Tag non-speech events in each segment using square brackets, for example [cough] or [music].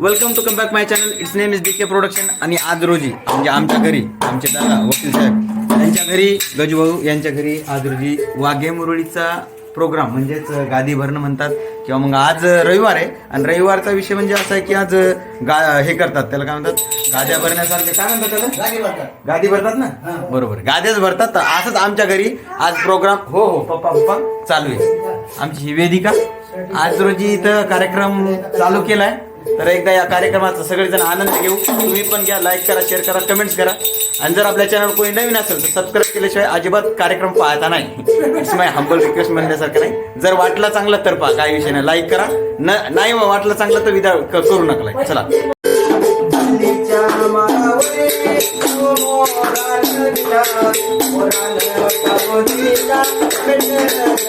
Welcome to come back my channel its name is D K production आणि आज रोजी म्हणजे आमच्या घरी आमचे दादा वकील साहेब यांच्या घरी गजभाऊ यांच्या घरी आज रोजी वाघे मुरळीचा प्रोग्राम म्हणजेच गादी भरणं म्हणतात. किंवा मग आज रविवार आहे. आणि रविवारचा विषय म्हणजे असा आहे की आज गा हे करतात. त्याला काय म्हणतात? गाद्या भरण्यासारखे. काय म्हणतात त्याला? गादी भरतात. ना? बरोबर. गाद्याच भरतात. तर असंच आमच्या घरी आज प्रोग्राम हो हो पप्पा पप्पा चालू आहे. आमची ही वेदिका. आज रोजी इथं कार्यक्रम चालू केलाय. तर एकदा या कार्यक्रमाचा सगळेजण आनंद घेऊ. तुम्ही पण घ्या लाईक करा शेअर करा कमेंट्स करा. आणि जर आपल्या चॅनल कोणी नवीन असेल तर सबस्क्राईब केल्याशिवाय अजिबात कार्यक्रम पाहता नाही. इट्स माय हंबल रिक्वेस्ट म्हणण्यासारखं नाही. जर वाटला चांगलं तर पहा काही विषय नाही. लाईक करा. न नाही वाटलं चांगलं तर विदा क- करू नका కవిత పురాణ కవిత పురాణ కవిత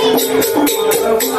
I'm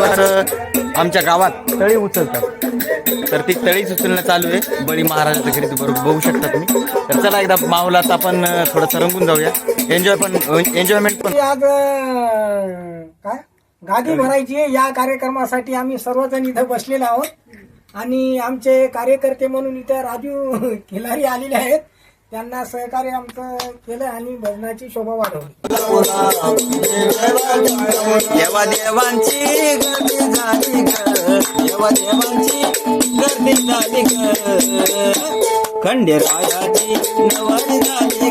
तर आमच्या गावात तळी उचलतात. तर ती तळीच उचलणं चालू आहे. बळी महाराजाच्या घरी बरोबर बघू शकता तुम्ही. तर चला एकदा माऊलात आपण थोडंसं रंगून जाऊया. एन्जॉय पण एन्जॉयमेंट पण. आज काय? गादी भरायची आहे. या कार्यक्रमासाठी आम्ही सर्वजण इथं बसलेलो आहोत. आणि आमचे कार्यकर्ते म्हणून इथं राजू [laughs] खिलारी आलेले आहेत. त्यांना सहकार्य आमचं केलं आणि भजनाची शोभा वाढवली. देवा देवांची गर्दी झाली देवा देवांची गर्दी झाली खंडेरायाची नवारी झाली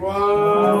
Wow,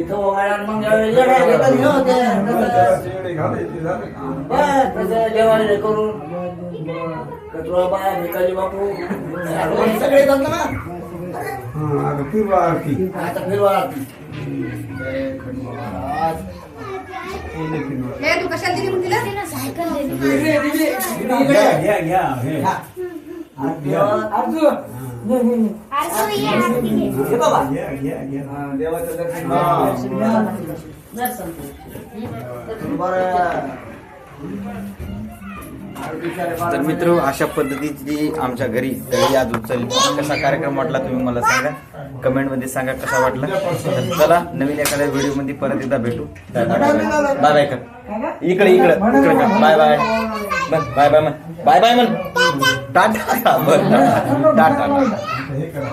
इथं आहे मग. हे होते. बस, तसं जेवण हे करून कचरा बाय भिकाजी बापू सगळे ना हा, आता फिरवा आरती. आता फिरवा आरती. पहिले फिरवा. ए, तू कशाला दिली मग तिला घ्या, घ्या, घ्या, हे. अर्जुन बाबा देवाचं दर्शन तर मित्र अशा पद्धतीची आमच्या घरी तळी आज उचलली. कसा कार्यक्रम वाटला तुम्ही मला सांगा? कमेंटमध्ये सांगा कसा वाटला. तर चला नवीन एखाद्या व्हिडिओमध्ये परत एकदा भेटू. Bye bye. कर. इकडे इकडे. इकडे बाय बाय. बाय बाय म्हण. बाय बाय म्हण. टाटा बरं टाटा टाटा हे करा